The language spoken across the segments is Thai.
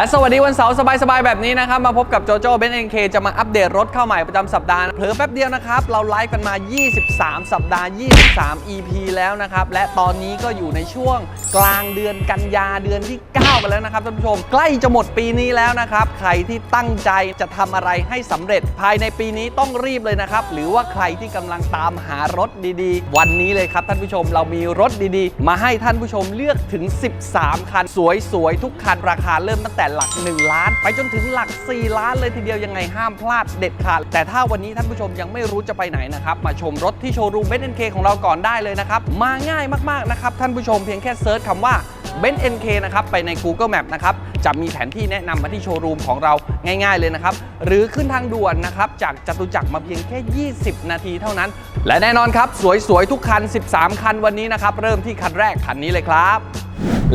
และสวัสดีวันเสาร์สบายๆ แบบนี้นะครับ มาพบกับโจโจ้เบนเอ็นเคจะมาอัปเดตรถเข้าใหม่ประจำสัปดาห์เผลอแป๊บเดียวนะครับ เราไลฟ์กันมา 23 สัปดาห์ 23 EP แล้วนะครับ และตอนนี้ก็อยู่ในช่วงกลางเดือนกันยาเดือนที่ 9 กันแล้วนะครับท่านผู้ชม ใกล้จะหมดปีนี้แล้วนะครับ ใครที่ตั้งใจจะทำอะไรให้สำเร็จภายในปีนี้ต้องรีบเลยนะครับ หรือว่าใครที่กำลังตามหารถดีๆ วันนี้เลยครับท่านผู้ชมเรามีรถดีๆ มาให้ท่านผู้ชมเลือกถึง 13 คัน สวยๆทุกคันราคาเริ่มตั้งแต่หลัก 1 ล้าน ไปจนถึงหลัก 4 ล้านเลยทีเดียวยังไงห้ามพลาดเด็ดขาด แต่ถ้าวันนี้ท่านผู้ชมยังไม่รู้จะไปไหนนะครับ มาชมรถที่โชว์รูมเบนเอ็นเคของเราก่อนได้เลยนะครับ มาง่ายมากๆนะครับ ท่านผู้ชมเพียงแค่เซิร์ชคำว่า b e n NK นะครับ ไปใน Google Map นะครับ จะมีแผนที่แนะนำมาที่โชว์รูมของเราง่าย ๆ เลยนะครับ หรือขึ้นทางด่วนนะครับ จากจตุจักรมาเพียงแค่ 20 นาทีเท่านั้น และแน่นอนครับ สวยๆทุกคัน 13 คันวันนี้นะครับเริ่มที่คันแรกคันนี้เลยครับ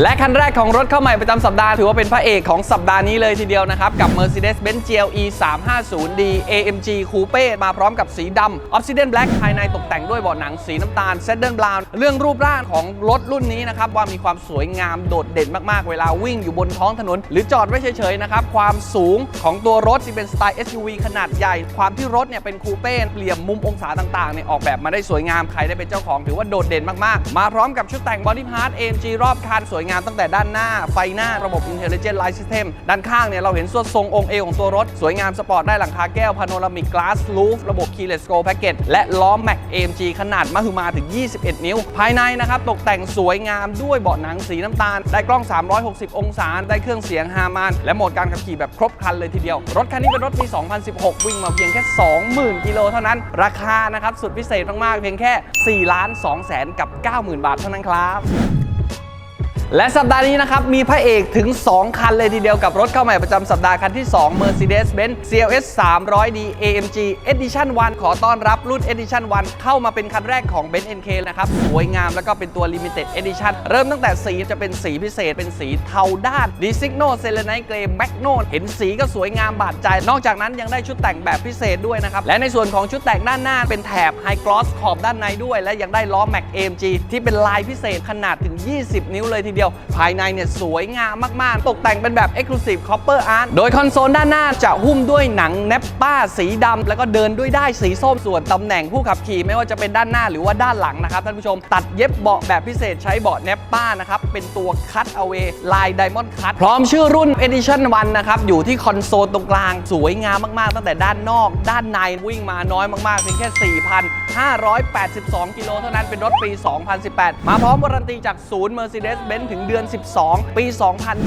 และคันแรกของรถเข้าใหม่ประจำสัปดาห์ ถือว่าเป็นพระเอกของสัปดาห์นี้เลยทีเดียวนะครับ กับ Mercedes-Benz GLE 350D AMG Coupe มาพร้อมกับสีดำ Obsidian Black ภายในตกแต่งด้วยเบาะหนังสีน้ำตาล s e d d e n Brown เรื่องรูปร่างของรถรุ่นนี้นะครับ ว่ามีความสวยงามโดดเด่นมาก ๆ เวลาวิ่งอยู่บนท้องถนน หรือจอดไว้เฉย ๆ นะครับ ความสูงของตัวรถที่เป็นสไตล์ SUV ขนาดใหญ่ ความที่รถเนี่ยเป็นคูเป้เหลี่ยมมุมองศาต่างๆเนี่ยออกแบบมาได้สวยงามใครได้เป็นเจ้าของถือว่าโดดเด่นมากๆ มาพร้อมกับชุดแต่ง Body Part AMG รอบคันสวยงามตั้งแต่ด้านหน้า ไฟหน้าระบบ Intelligent Light System ด้านข้างเนี่ยเราเห็นส่วนทรงองค์เอของตัวรถ สวยงามสปอร์ตได้หลังคาแก้ว Panoramic Glass Roof ระบบ Keyless Go Package และล้อ Mac AMG ขนาดมหึมาถึง 21 นิ้ว ภายในนะครับตกแต่งสวยงามด้วยเบาะหนังสีน้ำตาล ได้กล้อง 360 องศาได้เครื่องเสียงฮาร์มานและโหมดการขับขี่แบบครบครันเลยทีเดียว รถคันนี้เป็นรถปี 2016 วิ่งมาเพียงแค่ 20,000 กิโลเท่านั้น ราคานะครับสุดพิเศษมากๆเพียงแค่ 4 ล้าน2แสนกับ 90,000 บาทเท่านั้นครับ และสัปดาห์นี้นะครับ มีพระเอกถึง 2 คันเลยทีเดียวกับรถเข้าใหม่ประจำสัปดาห์คันที่ 2 Mercedes-Benz CLS 300D AMG Edition 1 ขอต้อนรับรุ่น Edition 1 เข้ามาเป็นคันแรกของ Benz NK นะครับ สวยงามแล้วก็เป็นตัว Limited Edition เริ่มตั้งแต่สีจะเป็นสีพิเศษเป็นสีเทาด้าน Designo Selenite Grey Magno เห็นสีก็สวยงามบาดใจ นอกจากนั้นยังได้ชุดแต่งแบบพิเศษด้วยนะครับ และในส่วนของชุดแต่งด้านหน้าเป็นแถบ High Gloss ขอบด้านในด้วย และยังได้ล้อ Mac AMG ที่เป็นลายพิเศษขนาดถึง 20 นิ้วเลยทีเดียวภายในเนี่ยสวยงามมาก ๆ ตกแต่งเป็นแบบ Exclusive Copper Art โดยคอนโซลด้านหน้าจะหุ้มด้วยหนังเนปป้าสีดำแล้วก็เดินด้วยได้สีส้มส่วนตำแหน่งผู้ขับขี่ไม่ว่าจะเป็นด้านหน้าหรือว่าด้านหลังนะครับท่านผู้ชม ตัดเย็บเบาะแบบพิเศษใช้เบาะเนปป้านะครับเป็นตัวคัตเอาเวลาย Diamond Cut พร้อมชื่อรุ่น Edition 1นะครับอยู่ที่คอนโซลตรงกลางสวยงามมาก ๆ ตั้งแต่ด้านนอก ด้านในวิ่งมาน้อยมาก ๆ เพียงแค่ 4,582 กิโลเท่านั้นเป็นรถปี 2018 มาพร้อมวารันตีจากศูนย์ Mercedes-Benz ถึงเดือน 12 ปี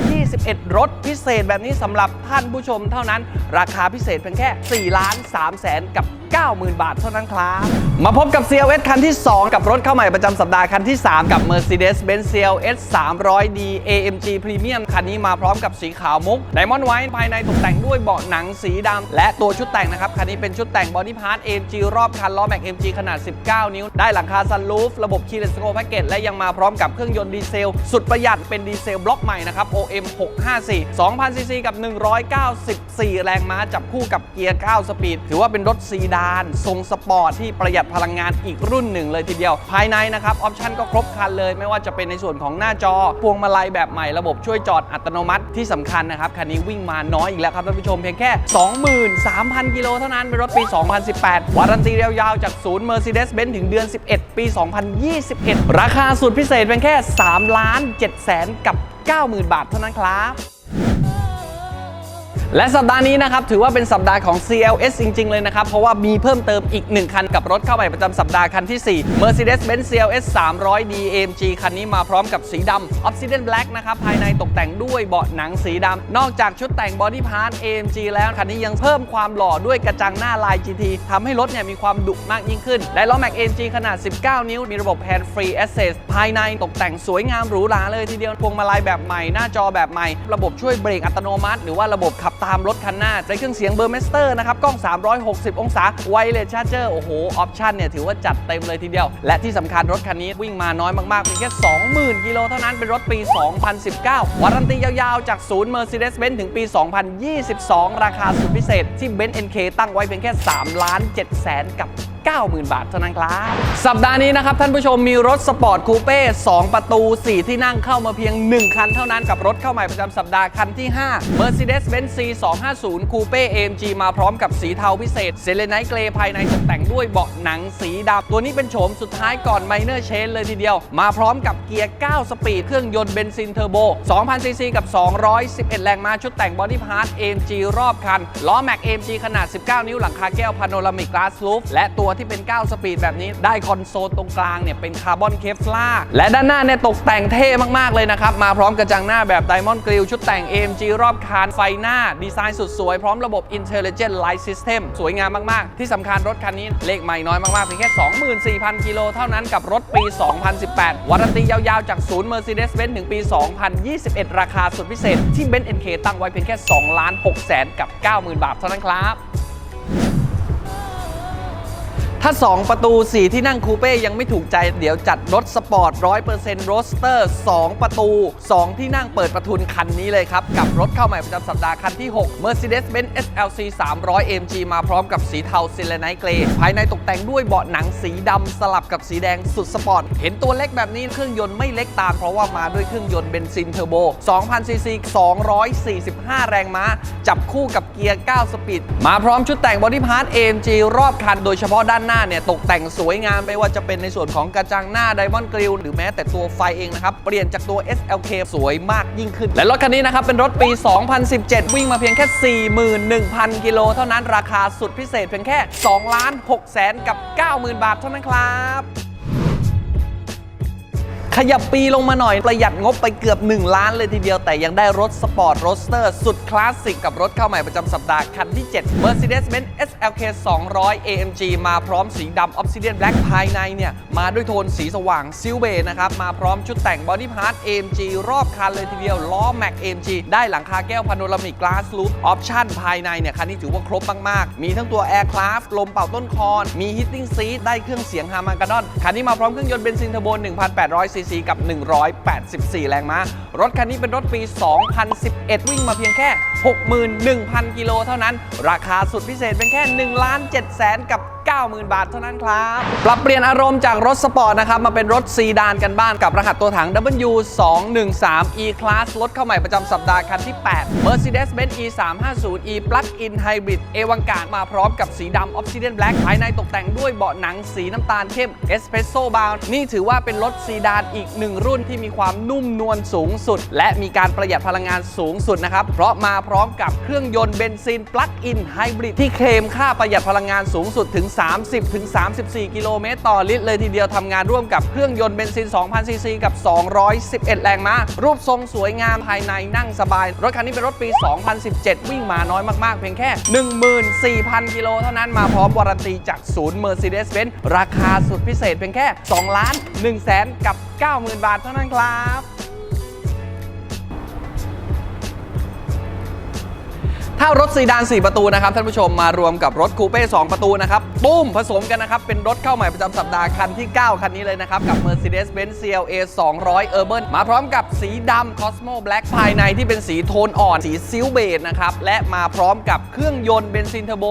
2021 รถพิเศษแบบนี้สำหรับท่านผู้ชมเท่านั้น ราคาพิเศษเพียงแค่4ล้าน3แสนกับ 90,000 บาทเท่านั้นครับ มาพบกับ CLS คันที่ 2 กับรถเข้าใหม่ประจำสัปดาห์คันที่ 3 กับ Mercedes-Benz CLS 300D AMG Premium คันนี้มาพร้อมกับสีขาวมุก Diamond White ภายในตกแต่งด้วยเบาะหนังสีดำและตัวชุดแต่งนะครับ คันนี้เป็นชุดแต่ง Body Part AMG รอบคันล้อ Mac AMG ขนาด 19 นิ้ว ได้หลังคา Sunroof ระบบ Keyless Go Package และยังมาพร้อมกับเครื่องยนต์ดีเซล สุดประหยัดเป็นดีเซลบล็อกใหม่นะครับ OM 654 2,000ซีซีกับ 194 แรงม้าจับคู่กับเกียร์ 9 สปีด ถือว่าเป็นรถซีดาน ทรงสปอร์ตที่ประหยัดพลังงานอีกรุ่นหนึ่งเลยทีเดียว ภายในนะครับ ออปชั่นก็ครบครันเลย ไม่ว่าจะเป็นในส่วนของหน้าจอ พวงมาลัยแบบใหม่ระบบช่วยจอดอัตโนมัติที่สำคัญนะครับ คันนี้วิ่งมาน้อยอีกแล้วครับท่านผู้ชมเพียงแค่ 23,000 กิโลเท่านั้น เป็นรถปี 2018 วารันตียาวๆจากศูนย์ Mercedes-Benz ถึงเดือน 11 ปี 2021 ราคาสุดพิเศษเป็นแค่ 3 ล้าน7แสนกับ 90,000 บาทเท่านั้นครับ และสัปดาห์นี้นะครับถือว่าเป็นสัปดาห์ของ CLS จริง ๆ เลยนะครับ เพราะว่ามีเพิ่มเติมอีก 1 คันกับรถเข้าใหม่ประจำสัปดาห์คันที่ 4 Mercedes-Benz CLS 300D AMG คันนี้มาพร้อมกับสีดำ Obsidian Black นะครับ ภายในตกแต่งด้วยเบาะหนังสีดำ นอกจากชุดแต่ง Body Part AMG แล้ว คันนี้ยังเพิ่มความหล่อด้วยกระจังหน้าลาย GT ทำให้รถเนี่ยมีความดุมากยิ่งขึ้นได้ล้อ Mac AMG ขนาด 19 นิ้ว มีระบบ Hand Free Access ภายในตกแต่งสวยงามหรูหราเลยทีเดียวพวงมาลัยแบบใหม่หน้าจอแบบใหม่ ระบบช่วยเบรกอัตโนมัติ หรือว่าระบบขับตามรถคันหน้าใช้เครื่องเสียงเบอร์เมสเตอร์นะครับกล้อง 360 องศาไวเลสชาร์เจอร์โอ้โห ออปชั่นเนี่ยถือว่าจัดเต็มเลยทีเดียว และที่สำคัญรถคันนี้วิ่งมาน้อยมากๆเพียงแค่ 20,000 กิโลเท่านั้นเป็นรถปี 2019 วารันตียาวๆ จากศูนย์ Mercedes-Benz ถึงปี 2022 ราคาสุดพิเศษที่ Benz NK ตั้งไว้เพียงแค่ 3 ล้าน7แสนกับ 90,000 บาทเท่านั้นครับ สัปดาห์นี้นะครับท่านผู้ชมมีรถสปอร์ตคูเป้2ประตู 4 ที่นั่งเข้ามาเพียง 1 คันเท่านั้นกับรถเข้าใหม่ประจำสัปดาห์คันที่ 5 Mercedes-Benz C 250 Coupe AMG มาพร้อมกับสีเทาพิเศษเซเลนไนเกรภายในตกแต่งด้วยเบาะหนังสีดำตัวนี้เป็นโฉมสุดท้ายก่อนไมเนอร์เชนเลยทีเดียว มาพร้อมกับเกียร์ 9 สปีด เครื่องยนต์เบนซินเทอร์โบ 2,000 ซีซีกับ 211 แรงม้าชุดแต่งบอดี้พาร์ท AMG รอบคันล้อแม็ก AMG ขนาด 19 นิ้วหลังคาแก้วพาโนรามิกกลาสลูฟและตัวที่เป็น 9 สปีดแบบนี้ ได้คอนโซลตรงกลางเนี่ยเป็นคาร์บอนเคฟลาและด้านหน้าเนี่ยตกแต่งเท่มากๆเลยนะครับ มาพร้อมกระจังหน้าแบบไดมอนด์กริลชุดแต่ง AMG รอบคันไฟหน้า ดีไซน์สุดสวย พร้อมระบบ Intelligent Light System สวยงามมากๆ ที่สำคัญรถคันนี้เลขใหม่น้อยมากๆเพียงแค่ 24,000 กิโลเท่านั้นกับรถปี 2018 วารันตียาวๆจากศูนย์ Mercedes-Benz ถึงปี 2021 ราคาสุดพิเศษ ที่ Benz NK ตั้งไว้เพียงแค่2ล้าน6แสนกับ 90,000 บาทเท่านั้นครับ ถ้า 2 ประตู 4 ที่นั่งคูเป้ยังไม่ถูกใจ เดี๋ยวจัดรถสปอร์ต 100%โรสเตอร์ 2 ประตู 2 ที่นั่งเปิดประทุนคันนี้เลยครับ กับรถเข้าใหม่ประจำสัปดาห์คันที่ 6 Mercedes-Benz SLC 300 AMG มาพร้อมกับสีเทาซิลไนเกรภายในตกแต่งด้วยเบาะหนังสีดำสลับกับสีแดงสุดสปอร์ต เห็นตัวเล็กแบบนี้เครื่องยนต์ไม่เล็กตาม เพราะว่ามาด้วยเครื่องยนต์เบนซินเทอร์โบ2,000ซีซี245 แรงม้า จับคู่กับเกียร์ 9 สปีดมาพร้อมชุดแต่งบอดี้พาร์ท AMG รอบคันโดยเฉพาะด้านหน้าเนี่ยตกแต่งสวยงามไม่ว่าจะเป็นในส่วนของกระจังหน้าไดมอนด์กริลหรือแม้แต่ตัวไฟเองนะครับ เปลี่ยนจากตัว SLK สวยมากยิ่งขึ้น และรถคันนี้นะครับ เป็นรถปี 2017 วิ่งมาเพียงแค่ 41,000 กิโลเท่านั้นราคาสุดพิเศษเพียงแค่ 2 ล้าน6แสนกับ 90,000 บาทเท่านั้นครับ ขยับปีลงมาหน่อยประหยัดงบไปเกือบ 1 ล้านเลยทีเดียวแต่ยังได้รถสปอร์ตโรสเตอร์สุดคลาสสิกกับรถเข้าใหม่ประจำสัปดาห์คันที่ 7 Mercedes-Benz SLK 200 AMG มาพร้อมสีดำ Obsidian Black ภายในเนี่ย มาด้วยโทนสีสว่างซิลเบย์นะครับ มาพร้อมชุดแต่งบอดี้พาร์ท AMG รอบคันเลยทีเดียวล้อ Mac AMG ได้หลังคาแก้วพาโนรามิกกลาสลูปออปชั่นภายในเนี่ย คันนี้ถือว่าครบมาก ๆ มีทั้งตัว Aircraft ลมเป่าต้นคอนมี Heating Seat ได้เครื่องเสียงฮามันกาดอนคันนี้มาพร้อมเครื่องยนต์เบนซินเทอร์โบ1,800ซีซีกับ 184 แรงม้า รถคันนี้เป็นรถปี 2011 วิ่งมาเพียงแค่ 61,000 กิโลเท่านั้น ราคาสุดพิเศษเป็นแค่ 1 ล้าน7แสนกับ 90,000 บาทเท่านั้นครับ ปรับเปลี่ยนอารมณ์จากรถสปอร์ตนะครับ มาเป็นรถซีดานกันบ้านกับรหัสตัวถัง W213 E-Class รถเข้าใหม่ประจำสัปดาห์คันที่ 8 Mercedes-Benz E350 E Plug-in Hybrid เอวังการมาพร้อมกับสีดำ Obsidian Black ภายในตกแต่งด้วยเบาะหนังสีน้ำตาลเข้ม Espresso Bound นี่ถือว่าเป็นรถซีดานอีกหนึ่งรุ่นที่มีความนุ่มนวลสูงสุด และมีการประหยัดพลังงานสูงสุดนะครับ เพราะมาพร้อมกับเครื่องยนต์เบนซิน Plug-in Hybrid ที่เคลมค่าประหยัดพลังงานสูงสุดถึง30-34 กิโลเมตรต่อลิตรเลยทีเดียวทำงานร่วมกับเครื่องยนต์เบนซิน 2,000 ซีซีกับ 211 แรงม้า รูปทรงสวยงามภายในนั่งสบาย รถคันนี้เป็นรถปี 2017 วิ่งมาน้อยมากๆ เพียงแค่ 14,000 กิโลเท่านั้นมาพร้อมวารันตีจากศูนย์ Mercedes-Benz ราคาสุดพิเศษเพียงแค่ 2 ล้าน1แสนกับ 90,000 บาทเท่านั้นครับ ถ้ารถซีดาน 4 ประตูนะครับท่านผู้ชมมารวมกับรถคูเป้2ประตูนะครับปุ้มผสมกันนะครับ เป็นรถเข้าใหม่ประจำสัปดาห์คันที่ 9 คันนี้เลยนะครับ กับ Mercedes-Benz CLA 200 Urban มาพร้อมกับสีดำ Cosmo Black ภายในที่เป็นสีโทนอ่อน สีซิลเบจนะครับ และมาพร้อมกับเครื่องยนต์เบนซินเทอร์โบ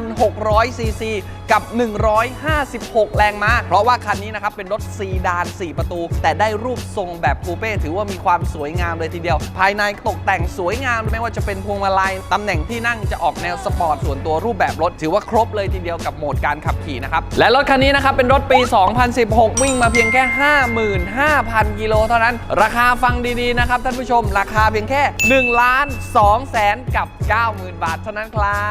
1,600 ซีซี กับ 156 แรงม้า เพราะว่าคันนี้นะครับเป็นรถซีดาน 4 ประตู แต่ได้รูปทรงแบบคูเป้ถือว่ามีความสวยงามเลยทีเดียว ภายในตกแต่งสวยงาม ไม่ว่าจะเป็นพวงมาลัยตำแหน่งที่นั่งจะออกแนวสปอร์ตส่วนตัวรูปแบบรถ ถือว่าครบเลยทีเดียวกับโหมดการขับขี่นะครับและรถคันนี้นะครับเป็นรถปี 2016 วิ่งมาเพียงแค่ 55,000 กิโลเท่านั้น ราคาฟังดีๆนะครับท่านผู้ชม ราคาเพียงแค่1ล้าน2แสนกับ 90,000 บาทเท่านั้นครั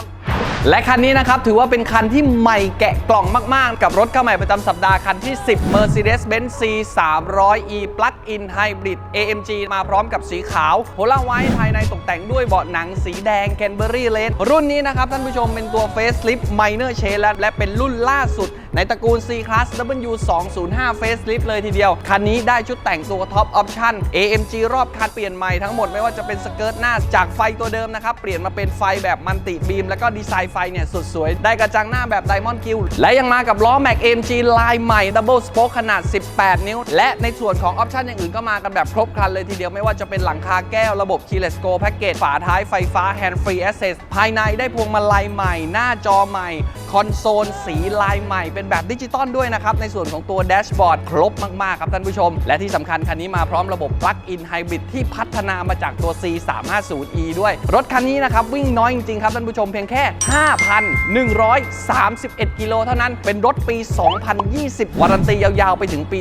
บ และคันนี้นะครับ ถือว่าเป็นคันที่ใหม่แกะกล่องมาก ๆ กับรถเข้าใหม่ประจำสัปดาห์คันที่ 10 Mercedes-Benz C 300e Plug-in Hybrid AMG มาพร้อมกับสีขาวโพล่าไวท์ภายในตกแต่งด้วยเบาะหนังสีแดง Canberry l e d รุ่นนี้นะครับ ท่านผู้ชมเป็นตัว Facelift Minor Change แลและเป็นรุ่นล่าสุด ในตระกูล C Class W 2 0 5 Facelift เลยทีเดียว คันนี้ได้ชุดแต่งตัวท็อปออปชั่น AMG รอบคันเปลี่ยนใหม่ทั้งหมดไม่ว่าจะเป็นสเกิร์ตหน้าจากไฟตัวเดิมนะครับ เปลี่ยนมาเป็นไฟแบบมันติบีม แล้วก็ดีไซน์ไฟเนี่ยสุดสวย ได้กระจังหน้าแบบ Diamond g r i l l และยังมากับล้อ Mac AMG ลายใหม่ Double Spoke ขนาด 18 นิ้ว และในส่วนของออปชั่นอย่างอื่นก็มากันแบบครบครันเลยทีเดียวไม่ว่าจะเป็นหลังคาแก้วระบบ Keyless Go Package ฝาท้ายไฟฟ้า Hand Free Access ภายในได้พวงมาลัยใหม่ หน้าจอใหม่ คอนโซลสีลายใหม่เป็นแบบดิจิตอลด้วยนะครับ ในส่วนของตัวแดชบอร์ดครบมาก ๆ ครับท่านผู้ชม และที่สำคัญคันนี้มาพร้อมระบบ Plug-in Hybrid ที่พัฒนามาจากตัว C350e ด้วย รถคันนี้นะครับ วิ่งน้อยจริง ๆ ครับท่านผู้ชมเพียงแค่ 5,131 กิโลเท่านั้นเป็นรถปี 2020 วารันตียาว ๆ ไปถึงปี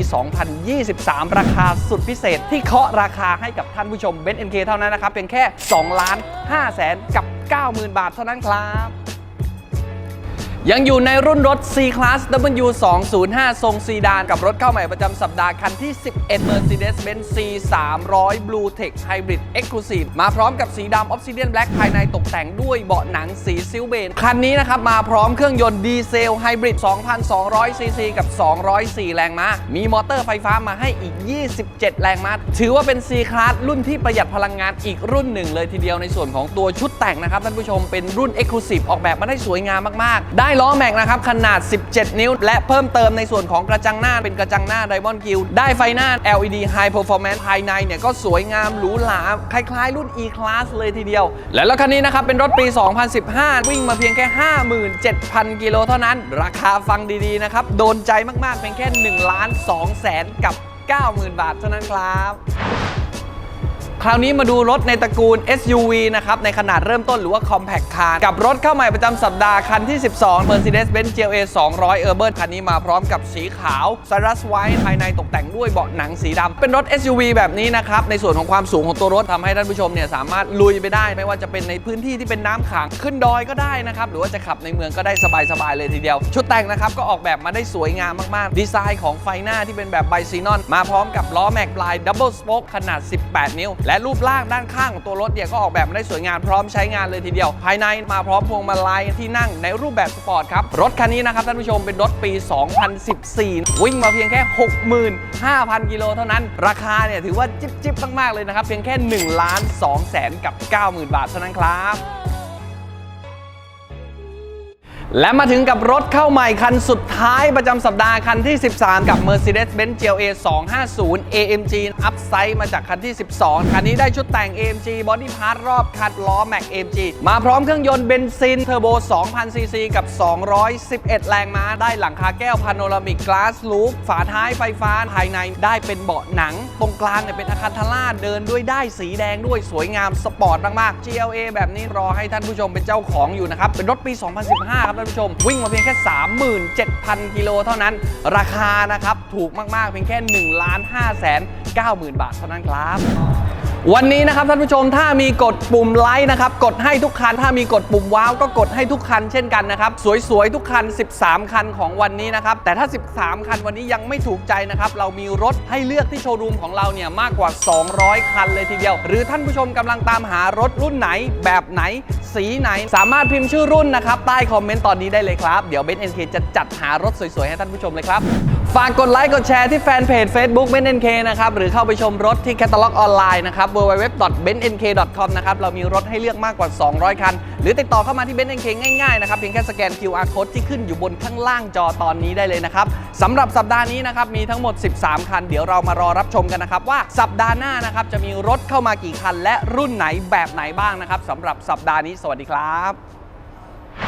2023 ราคาสุดพิเศษที่เคาะราคาให้กับท่านผู้ชมเบนซ์เอ็นเคเท่านั้นนะครับเพียงแค่2ล้าน5แสนกับ 90,000 บาทเท่านั้นครับ ยังอยู่ในรุ่นรถ C Class W 2 0 5 ทรงซีดาน กับรถเข้าใหม่ประจำสัปดาห์คันที่ 11 Mercedes-Benz C 300 Blue Tech Hybrid Exclusive มาพร้อมกับสีดำ Obsidian Black ภายในตกแต่งด้วยเบาะหนังสีซิลเบน คันนี้นะครับ มาพร้อมเครื่องยนต์ดีเซลไฮบริด2,200 ซีซี กับ 204 แรงม้า มีมอเตอร์ไฟฟ้ามาให้อีก 27 แรงม้า ถือว่าเป็น C Class รุ่นที่ประหยัดพลังงานอีกรุ่นหนึ่งเลยทีเดียวในส่วนของตัวชุดแต่งนะครับท่านผู้ชมเป็นรุ่น Exclusive ออกแบบมาได้สวยงามมากๆ ได้ล้อแม็กนะครับ ขนาด 17 นิ้ว และเพิ่มเติมในส่วนของกระจังหน้าเป็นกระจังหน้า Diamond g r i l l ได้ไฟหน้า LED High Performance ภายในเนี่ย ก็สวยงามหรูหราคล้ายๆ รุ่น E Class เลยทีเดียว และรถคันนี้นะครับ เป็นรถปี 2015 วิ่งมาเพียงแค่ 57,000 กิโลเท่านั้น ราคาฟังดีๆนะครับโดนใจมากๆเพียงแค่1ล้าน2แสนกับ 90,000 บาทเท่านั้นครับ คราวนี้มาดูรถในตระกูล SUV นะครับ ในขนาดเริ่มต้นหรือว่า Compact Car กับรถเข้าใหม่ประจำสัปดาห์คันที่ 12 Mercedes-Benz GLA 200 Urban คันนี้มาพร้อมกับสีขาว c y r u s White ภายในตกแต่งด้วยเบาะหนังสีดำเป็นรถ SUV แบบนี้นะครับ ในส่วนของความสูงของตัวรถทำให้ท่านผู้ชมเนี่ยสามารถลุยไปได้ ไม่ว่าจะเป็นในพื้นที่ที่เป็นน้ำขังขึ้นดอยก็ได้นะครับ หรือว่าจะขับในเมืองก็ได้สบายๆเลยทีเดียว ชุดแต่งนะครับก็ออกแบบมาได้สวยงามมากๆ ดีไซน์ของไฟหน้าที่เป็นแบบไบซีนอนมาพร้อมกับล้อแม็กปลายดับเบิลสโป๊กขนาด 18 นิ้วและและรูปร่างด้านข้างของตัวรถเนี่ยก็ออกแบบมาได้สวยงามพร้อมใช้งานเลยทีเดียว ภายในมาพร้อมพวงมาลัยที่นั่งในรูปแบบสปอร์ตครับรถคันนี้นะครับท่านผู้ชมเป็นรถปี 2014 วิ่งมาเพียงแค่ 65,000 กิโลเท่านั้น ราคาเนี่ยถือว่าจิ๊บจิบมากๆเลยนะครับเพียงแค่1ล้าน2แสนกับ 90,000 บาทเท่านั้นครับ และมาถึงกับรถเข้าใหม่คันสุดท้ายประจำสัปดาห์คันที่ 13 กับ Mercedes-Benz GLA 250 AMG Up Size มาจากคันที่ 12 คันนี้ได้ชุดแต่ง AMG Body Part รอบคันล้อ Mac AMG มาพร้อมเครื่องยนต์เบนซินเทอร์โบ 2,000 ซีซีกับ 211 แรงม้า ได้หลังคาแก้วพาโนรามิกกลาสลู p ฝาท้ายไฟฟ้าภายในได้เป็นเบาะหนัง ตรงกลางเนี่ยเป็นอาคารทล่าเดินด้วยได้สีแดงด้วยสวยงามสปอร์ตมากๆ GLA แบบนี้รอให้ท่านผู้ชมเป็นเจ้าของอยู่นะครับเป็นรถปี 2015 ครับานผู้ชม วิ่งมาเพียงแค่ 37,000 กิโลเท่านั้น ราคานะครับ ถูกมาก ๆ เพียงแค่1ล้าน5แสน90,000 บาทเท่านั้นครับ วันนี้นะครับท่านผู้ชมถ้ามีกดปุ่มไลค์นะครับกดให้ทุกคันถ้ามีกดปุ่มว้าวก็กดให้ทุกคันเช่นกันนะครับสวยๆทุกคัน 13 คันของวันนี้นะครับแต่ถ้า 13 คันวันนี้ยังไม่ถูกใจนะครับเรามีรถให้เลือกที่โชว์รูมของเราเนี่ยมากกว่า 200 คันเลยทีเดียว หรือท่านผู้ชมกำลังตามหารถรุ่นไหน แบบไหน สีไหน สามารถพิมพ์ชื่อรุ่นนะครับใต้คอมเมนต์ตอนนี้ได้เลยครับเดี๋ยวเบนเอ็นเคจะจัดหารถสวยๆให้ท่านผู้ชมเลยครับ ฝากกดไลค์กดแชร์ที่แฟนเพจ Facebook b e n n k นะครับ หรือเข้าไปชมรถที่แคตตาล็อกออนไลน์นะครับ www.bennk.com นะครับ เรามีรถให้เลือกมากกว่า 200 คัน หรือติดต่อเข้ามาที่ b e n n k ง่ายๆนะครับ เพียงแค่สแกน QR code ที่ขึ้นอยู่บนข้างล่างจอตอนนี้ได้เลยนะครับสำหรับสัปดาห์นี้นะครับ มีทั้งหมด 13 คัน เดี๋ยวเรามารอรับชมกันนะครับ ว่าสัปดาห์หน้านะครับจะมีรถเข้ามากี่คัน และรุ่นไหนแบบไหนบ้างนะครับสำหรับสัปดาห์นี้ สวัสดีครับ